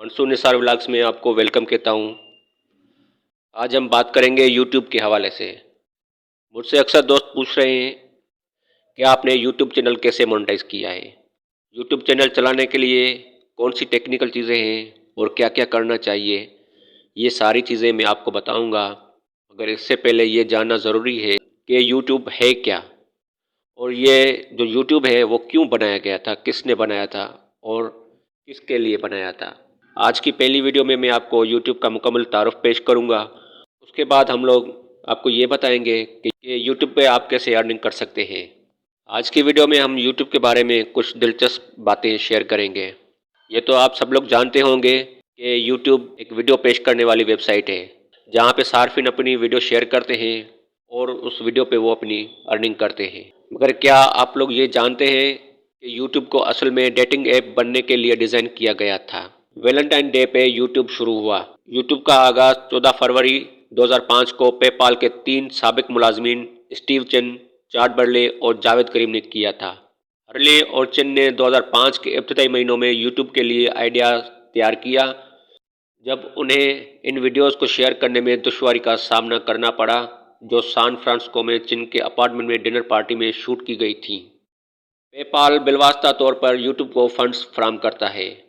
Mansoor Nisar vlogs में आपको welcome कहता हूँ। आज हम बात करेंगे यूट्यूब के हवाले से। मुझसे अक्सर दोस्त पूछ रहे हैं कि आपने यूट्यूब चैनल कैसे मोनेटाइज किया है? यूट्यूब चैनल चलाने के लिए कौन सी टेक्निकल चीज़ें हैं और क्या क्या करना चाहिए? ये सारी चीज़ें मैं आपको बताऊँगा। मगर इससे पहले ये जानना ज़रूरी है कि यूट्यूब है क्या? और ये जो यूट्यूब है, वो क्यों बनाया गया था? किसने बनाया था? और किसके लिए बनाया था? आज की पहली वीडियो में मैं आपको यूट्यूब का मुकम्मल तारफ़ पेश करूँगा। उसके बाद हम लोग आपको ये बताएँगे कि यूट्यूब पे आप कैसे अर्निंग कर सकते हैं। आज की वीडियो में हम यूट्यूब के बारे में कुछ दिलचस्प बातें शेयर करेंगे। ये तो आप सब लोग जानते होंगे कि यूट्यूब एक वीडियो पेश करने वाली वेबसाइट है, जहाँ पे सार्फिन अपनी वीडियो शेयर करते हैं और उस वीडियो पे वो अपनी अर्निंग करते हैं। मगर क्या आप लोग ये जानते हैं कि यूट्यूब को असल में डेटिंग ऐप बनने के लिए डिज़ाइन किया गया था? वैलेंटाइन डे पे यूट्यूब शुरू हुआ। यूट्यूब का आगाज़ 14 फरवरी 2005 को पेपाल के तीन सबक मुलाजमीन स्टीव चेन, चार्ट बर्ले और जावेद करीम ने किया था। हरले और चेन ने 2005 के इब्तदाई महीनों में यूट्यूब के लिए आइडिया तैयार किया, जब उन्हें इन वीडियोस को शेयर करने में दुश्वारी का सामना करना पड़ा, जो सान फ्रांसिस्को में चिन के अपार्टमेंट में डिनर पार्टी में शूट की गई थी। पेपाल बिलवास्ता तौर पर यूट्यूब को फंड्स फ्राहम करता है।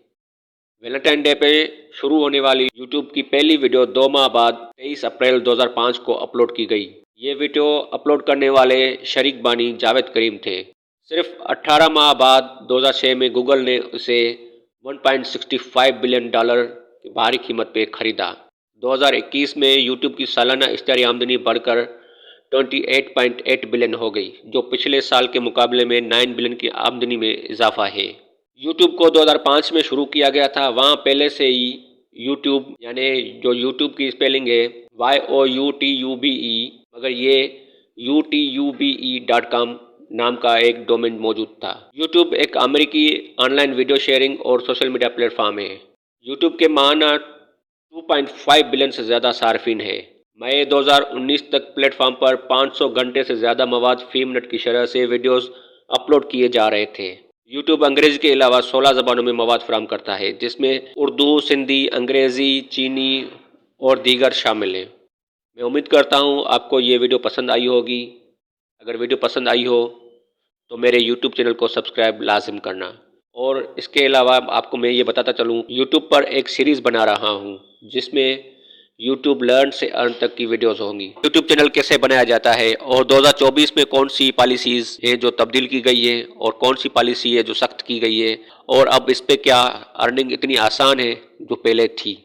वैलेंटाइन डे पे शुरू होने वाली यूट्यूब की पहली वीडियो दो माह बाद 23 अप्रैल 2005 को अपलोड की गई। ये वीडियो अपलोड करने वाले शरीक बानी जावेद करीम थे। सिर्फ़ 18 माह बाद 2006 में गूगल ने उसे 1.65 बिलियन डॉलर की भारी कीमत पे खरीदा। 2021 में यूट्यूब की सालाना इश्तारी आमदनी बढ़कर 28.8 बिलियन हो गई, जो पिछले साल के मुकाबले में 9 बिलियन की आमदनी में इजाफा है। यूट्यूब को 2005 में शुरू किया गया था। वहाँ पहले से ही यूट्यूब यानी जो यूट्यूब की स्पेलिंग है Y O U T U B E मगर ये U T U B E dot com नाम का एक डोमेन मौजूद था। यूट्यूब एक अमेरिकी ऑनलाइन वीडियो शेयरिंग और सोशल मीडिया प्लेटफॉर्म है। यूट्यूब के माहाना 2.5 बिलियन से ज़्यादा सार्फिन है। मई 2019 तक प्लेटफॉर्म पर 500 घंटे से ज़्यादा मवाद, फ़ी मिनट की शरह से वीडियोस अपलोड किए जा रहे थे। यूट्यूब अंग्रेज़ी के अलावा 16 ज़बानों में मवाद फ्राहम करता है, जिसमें उर्दू, सिंधी, अंग्रेज़ी, चीनी और दीगर शामिल हैं। मैं उम्मीद करता हूँ आपको ये वीडियो पसंद आई होगी। अगर वीडियो पसंद आई हो तो मेरे यूट्यूब चैनल को सब्सक्राइब लाजिम करना। और इसके अलावा आपको मैं ये बताता चलूँ यूट्यूब पर एक सीरीज़ बना रहा हूँ, जिसमें यूट्यूब लर्न से अर्न तक की वीडियोस होंगी। यूट्यूब चैनल कैसे बनाया जाता है और 2024 में कौन सी पॉलिसीज़ है जो तब्दील की गई है और कौन सी पॉलिसी है जो सख्त की गई है और अब इस पर क्या अर्निंग इतनी आसान है जो पहले थी?